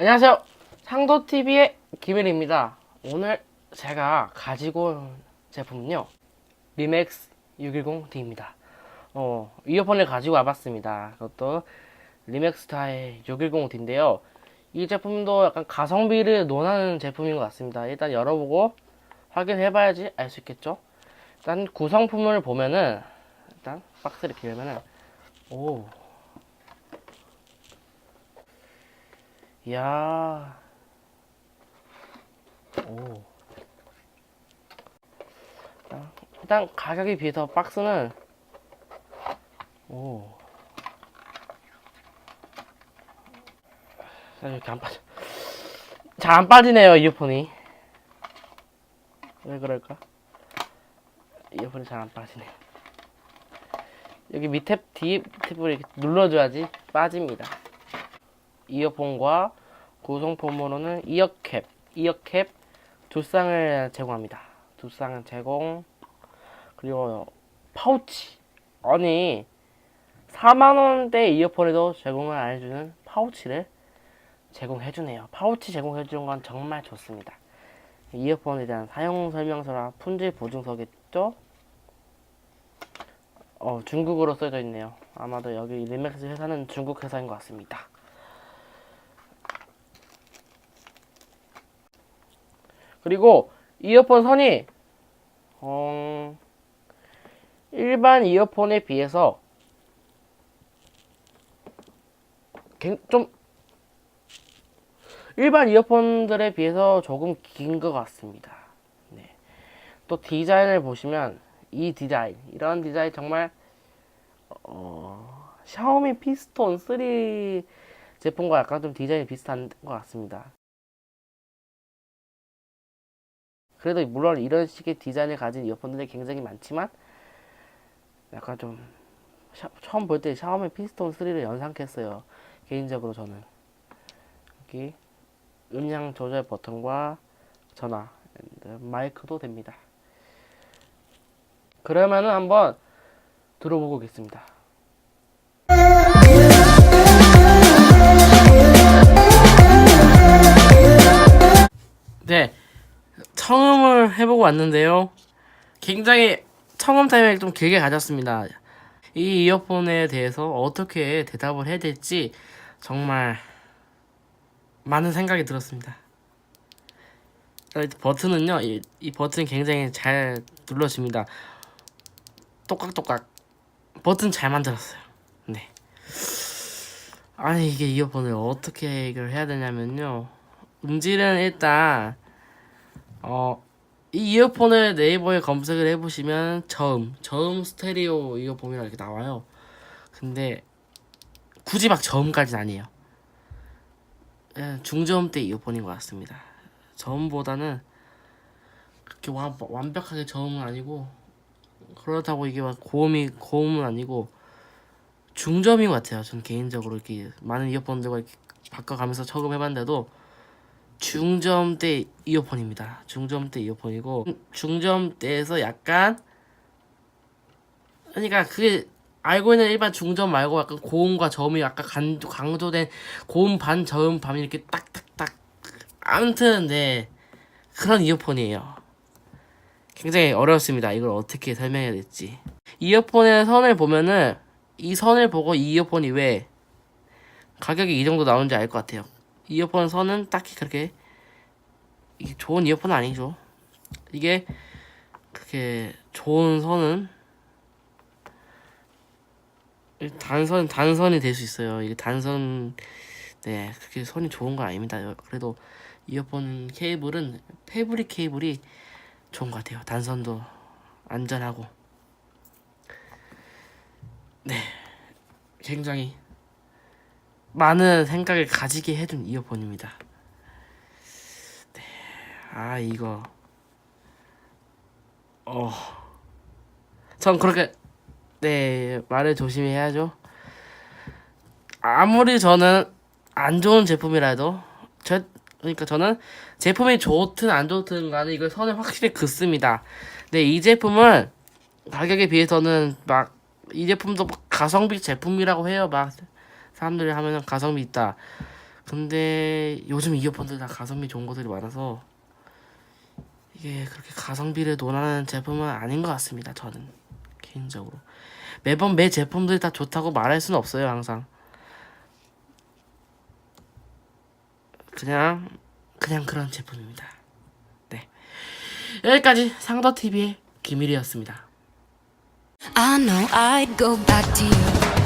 안녕하세요. 상도TV의 김일입니다. 오늘 제가 가지고 온 제품은요. 리맥스 610D입니다. 어, 이어폰을 가지고 와봤습니다. 그것도 리맥스타의 610D인데요. 이 제품도 약간 가성비를 논하는 제품인 것 같습니다. 일단 열어보고 확인해봐야지 알 수 있겠죠? 일단 구성품을 보면은 일단 박스를 열면은 오 야. 오. 일단, 가격에 비해서 박스는 오. 자, 이렇게 안 빠져. 잘 안 빠지네요, 이어폰이. 왜 그럴까? 이어폰이 잘 안 빠지네요. 여기 밑에 뒤 팁을 이렇게 눌러줘야지 빠집니다. 이어폰과 구성품으로는 이어캡, 이어캡 두 쌍을 제공합니다. 두 쌍을 제공. 그리고 파우치. 아니 4만 원대 이어폰에도 제공을 안 해주는 파우치를 제공해주네요. 파우치 제공해주는 건 정말 좋습니다. 이어폰에 대한 사용 설명서랑 품질 보증서겠죠? 어, 중국어로 써져 있네요. 아마도 여기 리맥스 회사는 중국 회사인 것 같습니다. 그리고 이어폰 선이 어, 일반 이어폰에 비해서 굉- 좀 일반 이어폰들에 비해서 조금 긴 것 같습니다. 네. 또 디자인을 보시면 이 디자인 이런 디자인 정말 어, 샤오미 피스톤 3 제품과 약간 좀 디자인이 비슷한 것 같습니다. 그래도 물론 이런 식의 디자인을 가진 이어폰들이 굉장히 많지만 약간 좀 샤- 처음 볼 때 샤오미 피스톤 3를 연상했어요. 개인적으로 저는 여기 음량 조절 버튼과 전화, 마이크도 됩니다. 그러면은 한번 들어보고 오겠습니다. 왔는데요. 굉장히 청음 타임을 좀 길게 가졌습니다. 이 이어폰에 대해서 어떻게 대답을 해야 될지 정말 많은 생각이 들었습니다. 자, 이 버튼은요, 이, 이 버튼 굉장히 잘 눌러집니다. 똑깍똑깍. 버튼 잘 만들었어요. 네. 아니, 이게 이어폰을 어떻게 이걸 해야 되냐면요. 음질은 일단, 어, 이 이어폰을 네이버에 검색을 해보시면 저음, 저음 스테레오 이어폰이라 이렇게 나와요. 근데 굳이 막 저음까지는 아니에요. 예, 중저음대 이어폰인 것 같습니다. 저음보다는 그렇게 완, 완벽하게 저음은 아니고 그렇다고 이게 막 고음이 고음은 아니고 중저음인 것 같아요. 전 개인적으로 이렇게 많은 이어폰들과 이렇게 바꿔가면서 적응해봤는데도 중저음대 이어폰입니다. 중저음대 이어폰이고 중저음대에서 약간 그러니까 그게 알고 있는 일반 중저음 말고 약간 고음과 저음이 약간 간, 강조된 고음 반 저음 반 이렇게 딱딱딱 아무튼 네 그런 이어폰이에요. 굉장히 어렵습니다. 이걸 어떻게 설명해야 될지. 이어폰의 선을 보면은 이 선을 보고 이 이어폰이 왜 가격이 이 정도 나오는지 알 것 같아요. 이어폰 선은 딱히 그렇게 이게 좋은 이어폰은 아니죠. 이게 그렇게 좋은 선은 단선 단선이 될 수 있어요. 이게 단선 네 그렇게 선이 좋은 건 아닙니다. 그래도 이어폰 케이블은 패브릭 케이블이 좋은 것 같아요. 단선도 안전하고 네 굉장히 많은 생각을 가지게 해준 이어폰입니다. 네, 아 이거 어, 전 그렇게 네 말을 조심히 해야죠. 아무리 저는 안 좋은 제품이라도 저 그러니까 저는 제품이 좋든 안 좋든 간에 이걸 선을 확실히 긋습니다. 근데 이 제품은 가격에 비해서는 막 이 제품도 막 가성비 제품이라고 해요. 막 사람들이 하면은 가성비 있다. 근데 요즘 이어폰들 다 가성비 좋은 것들이 많아서 이게 그렇게 가성비를 논하는 제품은 아닌 것 같습니다. 저는 개인적으로 매번 매 제품들이 다 좋다고 말할 수는 없어요. 항상 그냥 그냥 그런 제품입니다. 네 여기까지 상더 TV의 김일이었습니다. I know I'd go back to you.